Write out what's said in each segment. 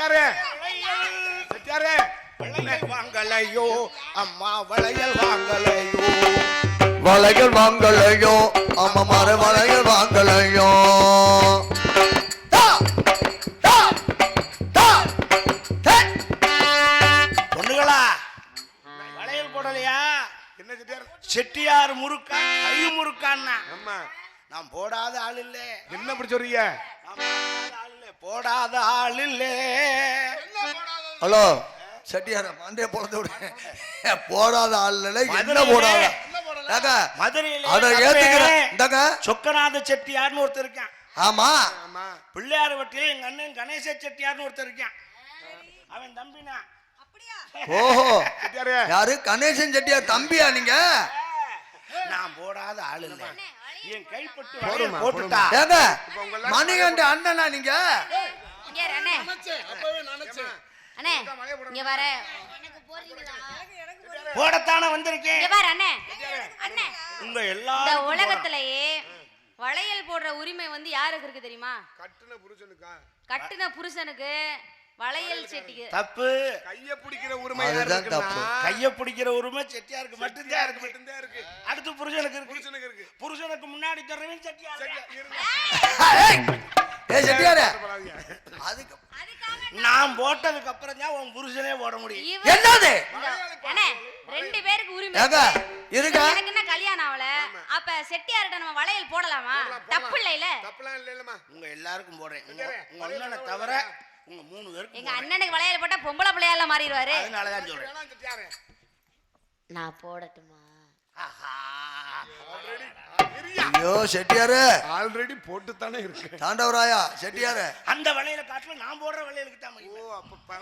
செட்டியாரே செட்டியாரே வளையல் வாங்கலையோ அம்மா வளையல் வாங்கலையோ. வளையல் வாங்கலையோ அம்மா மர வளையல் வாங்கலையோ. தா, தா, தா, தே. பொண்ணுகளா வளையல் போடலையா? என்ன செட்டியார்? செட்டியார் முறுக்கான் கை முறுக்கான்னா? நான் போடாத ஆள் இல்ல. என்ன அப்படி சொல்றீங்க? போடாத ஆள் இல்ல போடாத ஹலோ செட்டியார மண்டே பொழந்து விடு. போடாத ஆள் இல்ல என்ன போடாத சொக்கநாத செட்டியார்னு ஒருத்தர் இருக்கான். ஆமா. ஆமா. பிள்ளையார் வட்டியில் எங்க அண்ணன் கணேச செட்டியார்னு ஒருத்தர் இருக்கான். அவன் தம்பினா. ஓஹோ. செட்டியாரே. யாரு? கணேசன் செட்டியார் தம்பியா நீங்க? நான் போடாத ஆள் இல்ல. என் கைப்பட்டு போட்டுட்டா? மணிகண்ட அண்ணனா நீங்க? இங்க இரு, அண்ணே. அப்பவே நினைச்சேன். அண்ணே இங்க வர. போடத்தானே வந்திருக்கேன். இங்க பாரு அண்ணே. அண்ணே. உங்க இந்த எல்லாரும் உலகத்திலேயே வளையல் போடுற உரிமை வந்து யாருக்கு இருக்கு தெரியுமா? கட்டுன புருஷனுக்கா? கட்டுன புருஷனுக்கு வளையல் செட்டிக்கு தப்பு. கைய பிடிக்கிற உரிமை அதுதான் தப்பு. கைய பிடிக்கிற உரிமை செட்டியாருக்கு மட்டும்தான் இருக்கு மட்டும்தான் இருக்கு. அடுத்து புருஷனுக்கு இருக்கு. புருஷனுக்கு இருக்கு. புருஷனுக்கு முன்னாடி செட்டியார் செட்டியா- இருங்க. ஏ செட்டியாரே. அதுக்கு நான் போட்டதுக்கு அப்புறம் தான் உன் புருஷனே போட முடியும். என்னது? ரெண்டு பேருக்கு உரிமை இருக்கு. எனக்கு என்ன கல்யாணம் ஆகல? அப்ப செட்டியார்கிட்ட நம்ம வளையல் போடலாமா? தப்பு இல்லைல தப்புலாம் இல்ல இல்லம்மா உங்க எல்லாருக்கும் போடுறேன். உங்க உங்க அண்ணனை தவிர உங்க மூணு பேருக்கு எங்க அண்ணனுக்கு வளையல் போட்டா பொம்பளை பிள்ளையால மாறிடுவாரு. அதனாலதான் சொல்றேன். வேணாம் செட்டியாரே நான் போடட்டுமா? ஆஹா. ஐயோ செட்டியாரே. ஆல்ரெடி போட்டு தானே இருக்கு தாண்டவராயா செட்டியாரே. அந்த வளையல காட்டுல நான் போடுற வளையலுக்கு தான் ஓ. அப்ப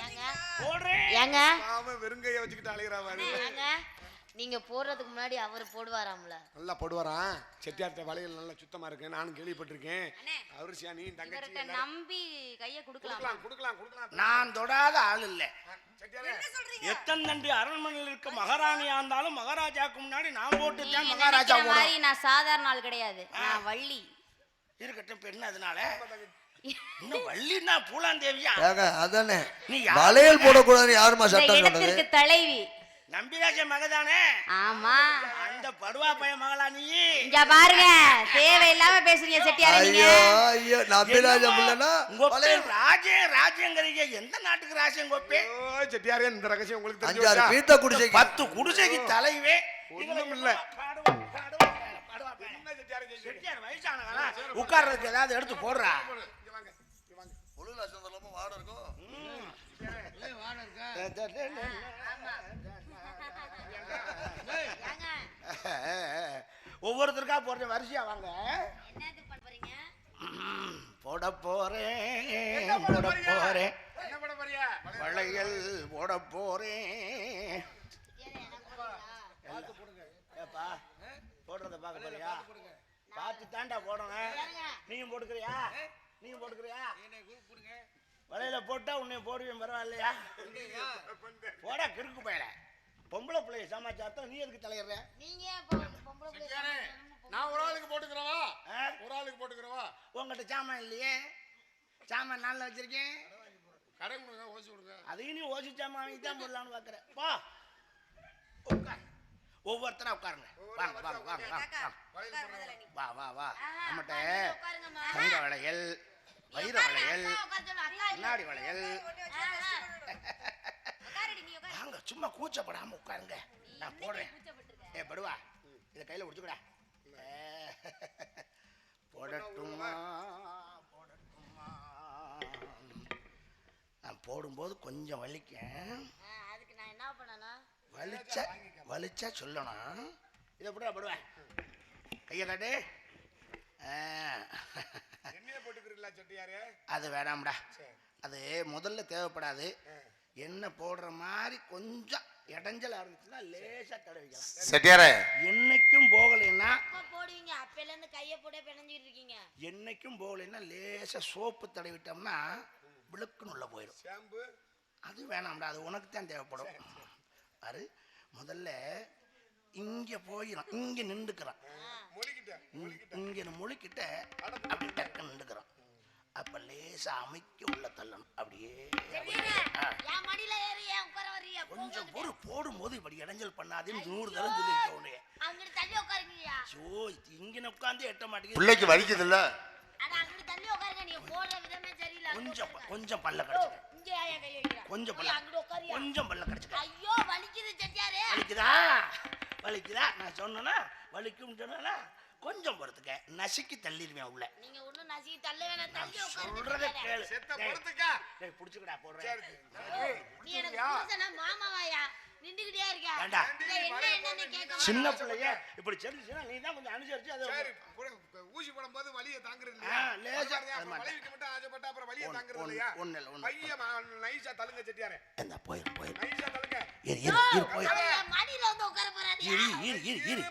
ஏங்க போடுறேன் ஏங்க. பாவம் வெறுங்கைய வச்சுக்கிட்டு அலையிறா மாதிரி ஏங்க நீங்க போடுறதுக்கு முன்னாடி அவர் போடுவாராம்ல? நல்லா போடுவாராம் செட்டியார்ட்ட வளையல் நல்லா சுத்தமா இருக்கு. நானும் கேள்விப்பட்டிருக்கேன். அண்ணே. அவரு சியா நீ தங்கச்சி எல்லாரும் நம்பி கைய கொடுக்கலாமா. கொடுக்கலாம் கொடுக்கலாம் நான் தொடாத ஆள் இல்ல. எத்தனை தண்டி அரண்மனையில் இருக்க மகாராணியா இருந்தாலும் மகாராஜாக்கு முன்னாடி நான் போட்டு தான் மகாராஜா மாதிரி நான் சாதாரண ஆள் கிடையாது. நான் வள்ளி. இருக்கட்டும் என்ன அதனால. இன்னும் வள்ளின்னா பூலாந்தேவியா? அதானே. நீ வளையல் போடக்கூடாதுன்னு யாருமா சட்டம் தலைவி. நம்பிராஜ மகதானே? ஆமா. அந்த படுவா பையன் மகளா நீ? இங்க பாருங்க தேவையில்லாம பேசுறீங்க செட்டியார நீங்க. ஐயோ உங்க வளையல் ராஜே ராஜேங்கிறீங்க. எந்த நாட்டுக்கு ராஜன் கோப்பே ஓ செட்டியாரே இந்த ரகசியம் உங்களுக்கு தெரிஞ்சு அஞ்சாறு? பீத்த குடிசைக்கு. பத்து குடிசைக்கு தலைவே. ஒண்ணும் இல்ல. உட்கார்றதுக்கு ஏதாவது எடுத்து போடுறா. இங்க வாங்க, இங்க வாங்க. ஒவ்வொருத்தருக்கா போடுற வரிசையா வாங்க. போட போறேன் போட போறேன். என்ன பண்ண போறியா? வளையல் போட போறேன். ஏப்பா போடுறத பார்க்க போறியா? பார்த்து தாண்டா போடணும் நீயும் போட்டுக்கிறியா? நீயும் போட்டுக்கிறியா? வளையல போட்டா உன்னை போடுவேன் பரவாயில்லையா? போட கிறுக்கு பயல. பொம்பளை பிள்ளைய சமாச்சாரத்தை நீ எதுக்கு தலையிடுற நீங்க ஏன் பொ- பொம்பளை பிள்ளை நான் ஒரு ஆளுக்கு போட்டுக்கிறவா ஆ? ஒரு ஆளுக்கு போட்டுக்கிறவா உங்ககிட்ட சாமான் இல்லையே சாமான் நல்லா வச்சிருக்கேன் கடை கொடுங்க ஓசி கொடுங்க அதையும் நீ ஓசி சாமான் வாங்கி தான் போடலான்னு பார்க்குற வா உட்கார் ஒவ்வொருத்தரா உட்காருங்க வாங்க வாங்க வாங்க வாங்க வா வா வா நம்மகிட்ட. தங்க வளையல் வைர வளையல் உட்கார சொல்லு, அக்கா இல்ல. கண்ணாடி வளையல் ஆஹா. உட்காருடி, நீ உட்காரு. வாங்க சும்மா கூச்சப்படாம உட்காருங்க. நான் போடுறேன். ஏ படுவா. இதை கையில பிடிச்சுக்கடா. போடட்டுமா போடட்டுமா. நான் போடும்போது கொஞ்சம் வலிக்கேன் அதுக்கு நான் என்ன பண்ணணும்? வலிச்சா வலிச்சா சொல்லணும். இதை எப்படிடா படுவேன் கையை காட்டு. அது வேணாம்டா. அது முதல்ல தேவைப்படாது. எண்ணெய் போடுற மாதிரி கொஞ்சம் இடைஞ்சலா இருந்துச்சுன்னா லேசா தடவிக்கலாம் செட்டியாரே. என்னைக்கும் போகலைன்னா போடுவீங்க. அப்பையில இருந்து கைய போட பிணைஞ்சிட்டு இருக்கீங்க. என்னைக்கும் போகலைன்னா லேசா சோப்பு தடவிட்டோம்னா விளக்குன்னு உள்ள போயிடும் ஷாம்பு. அது வேணாம்டா அது உனக்கு தான் தேவைப்படும். பாரு முதல்ல இங்க போயிடும் இங்க நின்றுக்கிறான். இங்க முழுக்கிட்ட அப்படி டக்குன்னு நின்றுக்கிறோம் அப்ப லேசா அமைக்க உள்ள தள்ளணும். அப்படியே ஆ. என் மடியில ஏறி ஏன் உட்கார வர்றியா கொஞ்சம் பொறு போடும்போது இப்படி இடைஞ்சல் பண்ணாதேன்னு நூறு தரம் சொல்லியிருக்க உன்னைய. ஐயோ இங்க உட்காந்து எட்ட மாட்டேங்குது. பிள்ளைக்கு வலிக்குது இல்ல கொஞ்சம் கொஞ்சம் பல்ல கடிச்சுக்க. கொஞ்சம் பல்ல கொஞ்சம் பல்ல கடிச்சுக்க. ஐயோ வலிக்குது செட்டியாரே. வலிக்குதா? வலிக்குதா? நான் சொன்னேனா? வலிக்கும் சொன்னா கொஞ்சம் பொறுத்துக்க. நசுக்கி தள்ளிடுவேன் உள்ள நீங்க ஒண்ணும் நசி தள்ள வேணாம் தள்ளி சொல்றத கேளு. செத்த டேய், படுத்துக்கா டேய் புடிச்சுக்கடா போடுறேன். நீ எனக்கு மாமாவாயா? நின்னுகிட்டே இருக்க? ஏண்டா? என்ன சின்ன. பிள்ளைய இப்படி செஞ்சுச்சுன்னா நீ தான் கொஞ்சம் அனுசரிச்சு அதை ஊசி போடும்போது வலியை தாங்குறது இல்லையா? லேசா. வலிக்கு மட்டும் ஆசைப்பட்டா அப்புறம் வலியை தாங்குறது ஒண்ணு, இல்லையா? ஒண்ணு இல்ல, ஒண்ணு. பையன் நைஸா தள்ளுங்க செட்டியாரே. இந்த போயிரும் போயிரும் நைஸா தள்ளுங்க இரு இரு இரு என் மடியில வந்து உட்கார போறாரு இரு இரு இரு இரு.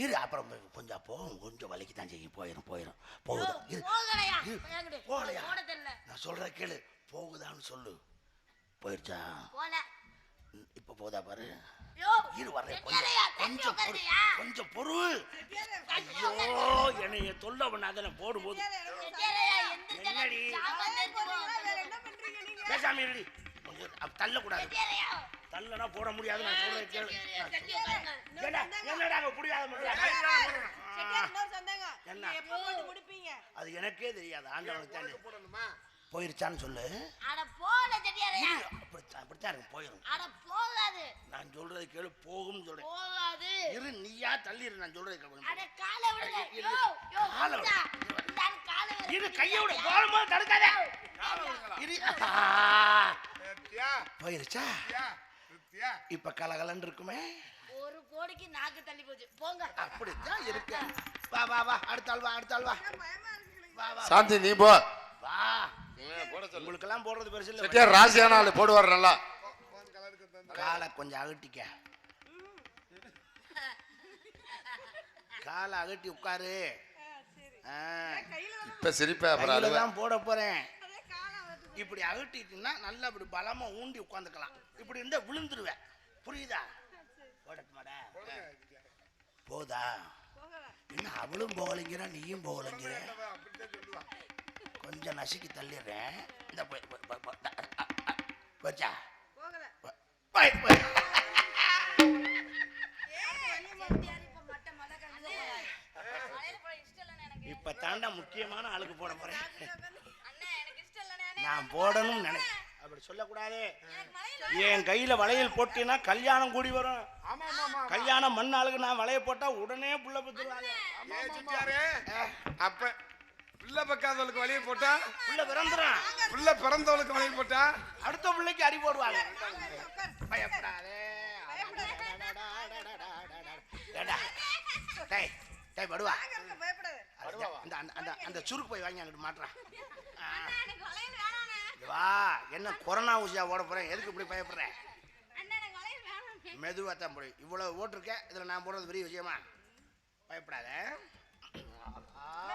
இரு அப்புறம் கொஞ்சம் போகும் கொஞ்சம் வலிக்கு தான் செய்யும். போயிரும் போயிரும். போகுது? இரு. போகலையா? போகலையா? நான் சொல்ற கேளு. போகுதான்னு சொல்லு. போயிருச்சா? போல. இப்ப போதா பாரு இரு வர்றேன் கொஞ்சம் கொஞ்சம் பொருள் ஐயோ என்னைய தொல்லை பண்ணாத போடும்போது என்னடி? பேசாம இருடி தள்ளக்கூடாது தள்ளனா போட முடியாது நான் சொல்றேன் கேளு என்னடா அங்க புரியாத. என்ன? அது எனக்கே தெரியாது ஆண்டவனுக்கு தான் போயிருச்சான்னு சொல்லு அட போல. இரு, அப்படித்தான் போயிரும். அட போகாது. நான் சொல்றது கேளு போகும்னு சொல்றேன். போகாது. இரு நீயா தள்ளிடு நான் சொல்றது கேளு அட காலை விடுங்க இரு, யோ யோ காலை விடு. விடுடா. இந்தாரு காலை விடு. இரு கையை விடு. போகும்போது தடுக்காத. இரு. போயிருச்சா? இப்ப கலகலன்னு இருக்குமே. ஒரு கோடிக்கு நாக்கு தள்ளி போச்சு. போங்க. அப்படித்தான் இருக்கு வா வா வா. அடுத்த ஆள் வா அடுத்த ஆள் வா. சாந்தி நீ போ. வா. உங்களுக்கெல்லாம் போடுறது பெருசு இல்ல. செட்டியார் ராசியான ஆளு போடுவார் நல்லா. காலை கொஞ்சம் அகட்டிக்க. காலை அகட்டி உட்காரு. இப்ப சிரிப்பா அப்புறம் அழுவ. தான் போட போறேன். இப்படி அகட்டிட்டுன்னா நல்லா இப்படி பலமா ஊண்டி உட்காந்துக்கலாம். இப்படி இருந்தா விழுந்துருவேன். புரியுதா? போடட்டுமாடா போதா? என்ன அவளும் போகலைங்கிற நீயும் போகலைங்கிற? கொஞ்சம் நசுக்கி தள்ளிடுறேன். இந்த போச்சா? போகல. போய், போய். செட்டியார் இப்ப தாண்டா முக்கியமான ஆளுக்கு போட போறேன். நான் போடணும்னு நினை அப்படி சொல்லக்கூடாது. என் கையில வளையல் போட்டீங்கன்னா கல்யாணம் கூடி வரும். ஆமா ஆமா ஆமா கல்யாணம் மண் ஆளுக்கு நான் வளைய போட்டா உடனே புள்ள பத்துருவாங்க. அப்ப பிள்ளை பக்காதவளுக்கு வழியை போட்டா? புள்ள பிறந்துடும் பிள்ளை பிறந்தவளுக்கு வழியை போட்டா? அடுத்த பிள்ளைக்கு அடி போடுவாங்க பயப்படாதே. டேய் டேய் படுவா அந்த அந்த அந்த சுருக்கு போய் வாங்கி அங்கிட்டு மாட்டுறான் வா என்ன கொரோனா ஊசியா ஓட போறேன் எதுக்கு இப்படி பயப்படுறேன் மெதுவாக தான் போடு இவ்வளவு ஓட்டிருக்கேன் இதுல நான் போடுறது பெரிய விஷயமா பயப்படாத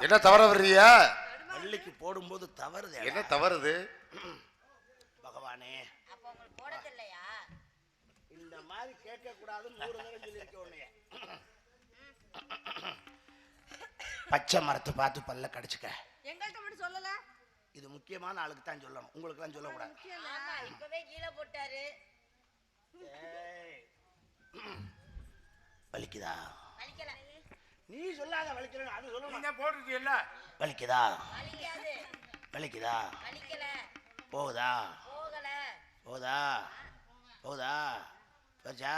என்ன தவற வர்றியா பள்ளிக்கு போடும்போது தவறுது என்ன தவறுது? பகவானே. இந்த மாதிரி கேட்க கூடாதுன்னு நூறு தடவை சொல்லியிருக்க உன்னைய. பச்சை மரத்தை பார்த்து பல்ல கடிச்சுக்க. எங்கள்ட்ட மட்டும் சொல்லல? இது முக்கியமான ஆளுக்கு தான் சொல்லணும். உங்களுக்கு தான் சொல்லக்கூடாது. ஆமா இப்பவே கீழே போட்டாரு. ஏய். வலிக்குதா வலிக்கல நீ சொல்லாத வலிக்கலன்னு அது சொல்லணும் போட்டுருக்கீல்ல வலிக்குதா? வலிக்காது. வலிக்குதா? வலிக்கல. போகுதா? போகல. போகுதா? போகுதா? போச்சா?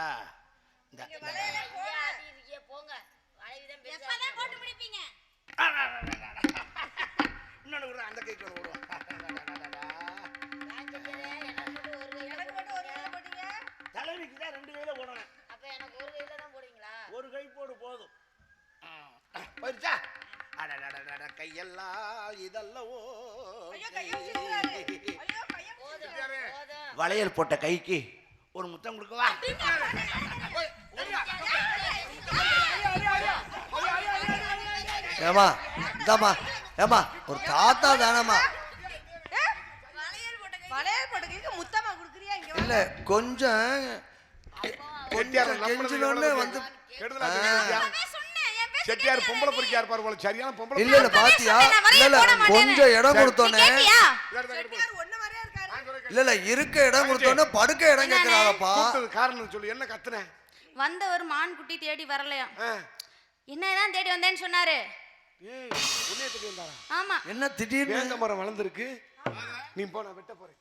இந்த போங்க. போட்டு முடிப்பீங்க? இதல்லவோ வளையல் போட்ட கைக்கு ஒரு முத்தம் கொடுக்கவா ஏமா இந்தாம்மா ஏமா ஒரு தாத்தா தானம்மா வளையல் போட்டுக்கிறீங்க முத்தமா குடுக்குறியா இங்க இல்ல கொஞ்சம் கொஞ்சம் வந்து செட்டியார் பொம்பளை பொறுக்கியா இருப்பாரு போல? சரியான பொம்பளை இல்ல இல்ல பாத்தியா? இல்ல இல்ல. கொஞ்சம் இடம் இருக்காரு. இல்ல இல்ல இருக்க இடம் கொடுத்தோன்னே படுக்க இடம் கேக்குறாங்கப்பா. காரணம் சொல்லு. என்ன கத்துன? வந்தவர் மான் குட்டி தேடி வரலையா? ஆ. என்னதான் தேடி வந்தேன்னு சொன்னாரு. ஆமா. என்ன திடீர்னு? வேங்க மரம் வளர்ந்துருக்கு. நீ போ நான் வெட்ட போறேன்.